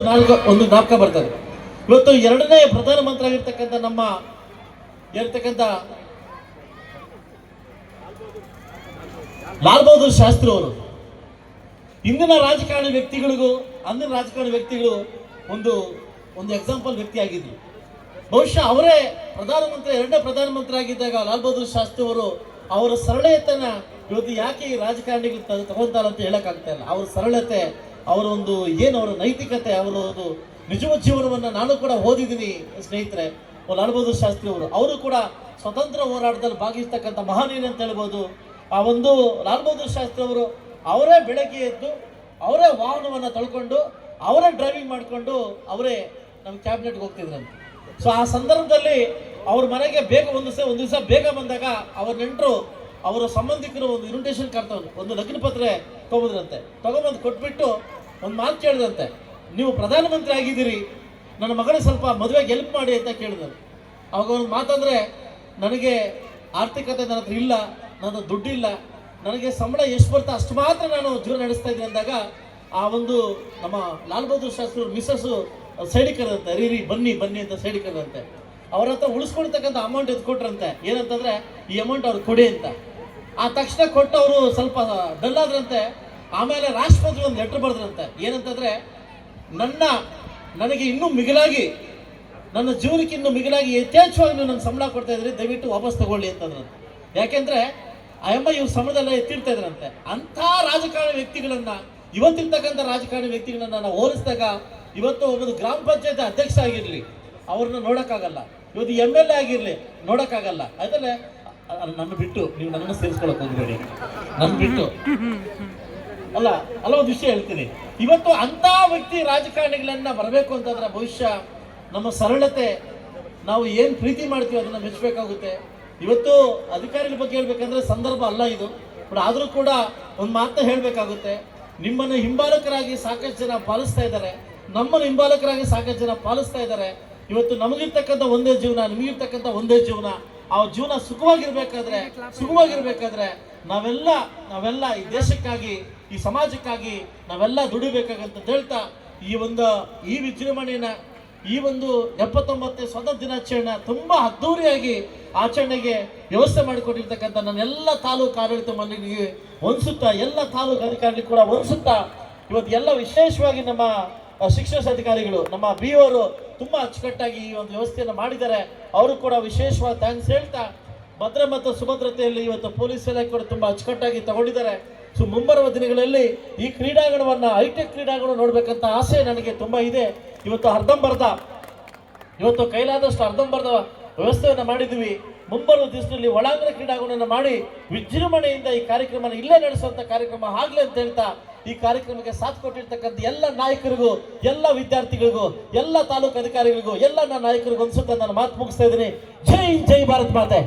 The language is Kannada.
ನಾಲ್ಕು, ಒಂದು ಜ್ಞಾಪಕ ಬರ್ತದೆ. ಇವತ್ತು ಎರಡನೇ ಪ್ರಧಾನಮಂತ್ರಿ ಆಗಿರ್ತಕ್ಕಂಥ ನಮ್ಮ ಇರ್ತಕ್ಕಂಥ ಲಾಲ್ ಬಹದ್ದೂರ್ ಶಾಸ್ತ್ರಿ ಅವರು ಇಂದಿನ ರಾಜಕಾರಣಿ ವ್ಯಕ್ತಿಗಳಿಗೂ, ಅಂದಿನ ರಾಜಕಾರಣಿ ವ್ಯಕ್ತಿಗಳು ಒಂದು ಒಂದು ಎಕ್ಸಾಂಪಲ್ ವ್ಯಕ್ತಿ ಆಗಿದ್ರು. ಬಹುಶಃ ಅವರೇ ಪ್ರಧಾನಮಂತ್ರಿ ಎರಡನೇ ಪ್ರಧಾನಮಂತ್ರಿ ಆಗಿದ್ದಾಗ ಲಾಲ್ ಬಹದ್ದೂರ್ ಶಾಸ್ತ್ರಿ ಅವರು ಅವರ ಸರಳತೆನ ಇವತ್ತು ಯಾಕೆ ಈ ರಾಜಕಾರಣಿಗಳು ತಗೊಂತಾರಂತ ತಗೊಂತಾರೆ ಅಂತ ಇಲ್ಲ. ಅವ್ರ ಸರಳತೆ ಅವರ ಒಂದು ಏನು ಅವರ ನೈತಿಕತೆ ಅವರ ಒಂದು ನಿಜವ ಜೀವನವನ್ನು ನಾನು ಕೂಡ ಓದಿದ್ದೀನಿ ಸ್ನೇಹಿತರೆ. ಲಾಲ್ ಬಹದ್ದೂರ್ ಶಾಸ್ತ್ರಿ ಅವರು ಅವರು ಕೂಡ ಸ್ವತಂತ್ರ ಹೋರಾಟದಲ್ಲಿ ಭಾಗಿಸ್ತಕ್ಕಂಥ ಮಹಾನೀಯ ಅಂತ ಹೇಳ್ಬೋದು. ಆ ಒಂದು ಲಾಲ್ ಬಹದ್ದೂರ್ ಶಾಸ್ತ್ರಿ ಅವರು ಅವರೇ ಬೆಳಗ್ಗೆ ಎದ್ದು ಅವರೇ ವಾಹನವನ್ನು ತಳ್ಕೊಂಡು ಅವರೇ ಡ್ರೈವಿಂಗ್ ಮಾಡಿಕೊಂಡು ಅವರೇ ನಮ್ಮ ಕ್ಯಾಬಿನೆಟ್ಗೆ ಹೋಗ್ತಿದ್ರಂತೆ. ಸೊ ಆ ಸಂದರ್ಭದಲ್ಲಿ ಅವ್ರ ಮನೆಗೆ ಬೇಗ ಒಂದು ದಿವಸ ಒಂದು ದಿವಸ ಬೇಗ ಬಂದಾಗ ಅವ್ರ ನೆಂಟರು ಅವರ ಸಂಬಂಧಿಕರು ಒಂದು ಇನ್ವಿಟೇಷನ್ ಕರ್ತವ್ರು ಒಂದು ಲಗ್ನ ಪತ್ರ ತೊಗೊಂಡ್ರಂತೆ ತಗೊಂಬಂದು ಕೊಟ್ಬಿಟ್ಟು ಒಂದು ಮಾತು ಕೇಳಿದಂತೆ. ನೀವು ಪ್ರಧಾನಮಂತ್ರಿ ಆಗಿದ್ದೀರಿ. ನನ್ನ ಮಗನ ಸ್ವಲ್ಪ ಮದುವೆಗೆ ಹೆಲ್ಪ್ ಮಾಡಿ ಅಂತ ಕೇಳಿದ್ರು ಅವಾಗ ಒಂದು ಮಾತಂದ್ರೆ, ನನಗೆ ಆರ್ಥಿಕತೆ ನನ್ನ ಹತ್ರ ಇಲ್ಲ, ನನ್ನ ದುಡ್ಡಿಲ್ಲ ನನಗೆ ಸಂಬಳ ಎಷ್ಟು ಬರ್ತಾ ಅಷ್ಟು ಮಾತ್ರ ನಾನು ಜೀವನ ನಡೆಸ್ತಾ ಇದ್ದೀನಿ ಅಂದಾಗ, ಆ ಒಂದು ನಮ್ಮ ಲಾಲ್ ಬಹದ್ದೂರ್ ಶಾಸ್ತ್ರಿ ಮಿಸಸ್ಸು ಸೈಡಿಗೆ ಕರೆದಂತೆ, ರೀ ರೀ, ಬನ್ನಿ ಬನ್ನಿ ಅಂತ ಸೈಡಿಗೆ ಕರೆದಂತೆ. ಅವ್ರ ಹತ್ರ ಉಳಿಸ್ಕೊಳ್ತಕ್ಕಂಥ ಅಮೌಂಟ್ ಎದ್ಕೊಟ್ರಂತೆ ಏನಂತಂದ್ರೆ, ಈ ಅಮೌಂಟ್ ಅವ್ರು ಕೊಡಿ ಅಂತ. ಆ ತಕ್ಷಣ ಕೊಟ್ಟು ಅವರು ಸ್ವಲ್ಪ ಡಲ್ ಆದ್ರಂತೆ. ಆಮೇಲೆ ರಾಷ್ಟ್ರಪತಿ ಒಂದು ಲೆಟರ್ ಬರೆದ್ರಂತೆ. ಏನಂತಂದ್ರೆ, ನನ್ನ, ನನಗೆ ಇನ್ನೂ ಮಿಗಿಲಾಗಿ, ನನ್ನ ಜೀವನಕ್ಕೆ ಇನ್ನೂ ಮಿಗಿಲಾಗಿ ಯಥೇಚ್ಛವಾಗಿ ನೀವು ನನ್ನ ಸಂಬಳ ಕೊಡ್ತಾ ಇದ್ರಿ ದಯವಿಟ್ಟು ವಾಪಸ್ ತಗೊಳ್ಳಿ ಅಂತಂದ್ರಂತೆ. ಯಾಕೆಂದ್ರೆ ಅಯ್ಯಮ್ಮ ಇವ್ರ ಸಮಯದಲ್ಲ ಎತ್ತಿರ್ತಾ ಇದ್ರಂತೆ. ಅಂಥ ರಾಜಕಾರಣಿ ವ್ಯಕ್ತಿಗಳನ್ನ, ಇವತ್ತಿರ್ತಕ್ಕಂಥ ರಾಜಕಾರಣಿ ವ್ಯಕ್ತಿಗಳನ್ನ ನಾವು ಹೋಲಿಸಿದಾಗ, ಇವತ್ತು ಒಂದು ಗ್ರಾಮ ಪಂಚಾಯತ್ ಅಧ್ಯಕ್ಷ ಆಗಿರಲಿ, ಅವ್ರನ್ನ ನೋಡೋಕ್ಕಾಗಲ್ಲ. ಇವತ್ತು ಎಂ ಎಲ್ ಎ ಆಗಿರಲಿ, ನೋಡಕ್ಕಾಗಲ್ಲ. ಆಯ್ತಲ್ಲ? ನನ್ನ ಬಿಟ್ಟು ನೀವು ನನ್ನ ಸೇರಿಸ್ಕೊಳಕ್ ಹೋಗ್ಬೇಡಿ. ನನ್ನ ಬಿಟ್ಟು. ಅಲ್ಲ ಅಲ್ಲ ವಿಷಯ ಹೇಳ್ತೀನಿ. ಇವತ್ತು ಅಂತ ವ್ಯಕ್ತಿ ರಾಜಕಾರಣಿಗಳನ್ನ ಬರಬೇಕು ಅಂತಂದ್ರೆ ಭವಿಷ್ಯ ನಮ್ಮ ಸರಳತೆ, ನಾವು ಏನ್ ಪ್ರೀತಿ ಮಾಡ್ತೀವಿ ಅದನ್ನ ಮೆಚ್ಚಬೇಕಾಗುತ್ತೆ ಇವತ್ತು ಅಧಿಕಾರಿಗಳ ಬಗ್ಗೆ ಹೇಳ್ಬೇಕಂದ್ರೆ ಸಂದರ್ಭ ಅಲ್ಲ ಇದು. ಬಟ್ ಆದ್ರೂ ಕೂಡ ಒಂದು ಮಾತನ್ನ ಹೇಳ್ಬೇಕಾಗುತ್ತೆ. ನಿಮ್ಮನ್ನ ಹಿಂಬಾಲಕರಾಗಿ ಸಾಕಷ್ಟು ಜನ ಪಾಲಿಸ್ತಾ ಇದ್ದಾರೆ. ನಮ್ಮನ್ನು ಹಿಂಬಾಲಕರಾಗಿ ಸಾಕಷ್ಟು ಜನ ಪಾಲಿಸ್ತಾ ಇದ್ದಾರೆ. ಇವತ್ತು ನಮಗಿರ್ತಕ್ಕಂಥ ಒಂದೇ ಜೀವನ, ನಿಮಗಿರ್ತಕ್ಕಂಥ ಒಂದೇ ಜೀವನ. ಆ ಜೀವನ ಸುಖವಾಗಿರ್ಬೇಕಾದ್ರೆ ಸುಖವಾಗಿರ್ಬೇಕಾದ್ರೆ ನಾವೆಲ್ಲ ನಾವೆಲ್ಲ ಈ ದೇಶಕ್ಕಾಗಿ ಈ ಸಮಾಜಕ್ಕಾಗಿ ನಾವೆಲ್ಲ ದುಡಿಬೇಕಾಗಂತ ಹೇಳ್ತಾ ಈ ಒಂದು ಈ ವಿಜೃಂಭಣೆಯನ್ನ ಈ ಒಂದು ಎಪ್ಪತ್ತೊಂಬತ್ತನೇ ಸ್ವತಂತ್ರ ದಿನಾಚರಣೆ ತುಂಬಾ ಅದ್ದೂರಿಯಾಗಿ ಆಚರಣೆಗೆ ವ್ಯವಸ್ಥೆ ಮಾಡಿಕೊಟ್ಟಿರ್ತಕ್ಕಂಥ ನನ್ನೆಲ್ಲ ತಾಲೂಕು ಆಡಳಿತ ಮಂಡಳಿಗೆ ಹೊಂದಿಸುತ್ತಾ ಎಲ್ಲ ತಾಲೂಕು ಅಧಿಕಾರಿಗಳಿಗೆ ಕೂಡ ಹೊಂದಿಸುತ್ತಾ ಇವತ್ತು ಎಲ್ಲ ವಿಶೇಷವಾಗಿ ನಮ್ಮ ಶಿಕ್ಷಣ ಅಧಿಕಾರಿಗಳು, ನಮ್ಮ ಬಿ ಅವರು ತುಂಬಾ ಅಚ್ಚುಕಟ್ಟಾಗಿ ಈ ಒಂದು ವ್ಯವಸ್ಥೆಯನ್ನು ಮಾಡಿದ್ದಾರೆ. ಅವರು ಕೂಡ ವಿಶೇಷವಾದ ಥ್ಯಾಂಕ್ಸ್ ಹೇಳ್ತಾ ಭದ್ರ ಮತ್ತು ಸುಭದ್ರತೆಯಲ್ಲಿ ಇವತ್ತು ಪೊಲೀಸ್ ಇಲಾಖೆ ಕೂಡ ತುಂಬಾ ಅಚ್ಚುಕಟ್ಟಾಗಿ ತಗೊಂಡಿದ್ದಾರೆ. ಸೊ ಮುಂಬರುವ ದಿನಗಳಲ್ಲಿ ಈ ಕ್ರೀಡಾಂಗಣವನ್ನ, ಹೈಟೆಕ್ ಕ್ರೀಡಾಂಗಣ ನೋಡಬೇಕಂತ ಆಸೆ ನನಗೆ ತುಂಬಾ ಇದೆ. ಇವತ್ತು ಅರ್ಧಂಬರ್ಧ ಇವತ್ತು ಕೈಲಾದಷ್ಟು ಅರ್ಧಂಬರ್ಧ ವ್ಯವಸ್ಥೆಯನ್ನು ಮಾಡಿದ್ವಿ. ಮುಂಬರುವ ದಿವಸದಲ್ಲಿ ಒಳಾಂಗಣ ಕ್ರೀಡಾಂಗಣವನ್ನು ಮಾಡಿ ವಿಜೃಂಭಣೆಯಿಂದ ಈ ಕಾರ್ಯಕ್ರಮ ಇಲ್ಲೇ ನಡೆಸುವಂತ ಕಾರ್ಯಕ್ರಮ ಆಗ್ಲಿ ಅಂತ ಹೇಳ್ತಾ ಈ ಕಾರ್ಯಕ್ರಮಕ್ಕೆ ಸಾಥ್ ಕೊಟ್ಟಿರ್ತಕ್ಕಂಥ ಎಲ್ಲ ನಾಯಕರಿಗೂ, ಎಲ್ಲ ವಿದ್ಯಾರ್ಥಿಗಳಿಗೂ, ಎಲ್ಲ ತಾಲೂಕು ಅಧಿಕಾರಿಗಳಿಗೂ, ಎಲ್ಲ ನನ್ನ ನಾಯಕರಿಗೂ ಅನ್ಸುತ್ತೆ ನಾನು ಮಾತು ಮುಗಿಸ್ತಾ ಇದ್ದೀನಿ. ಜೈ ಜೈ ಭಾರತ್ ಮಾತೆ.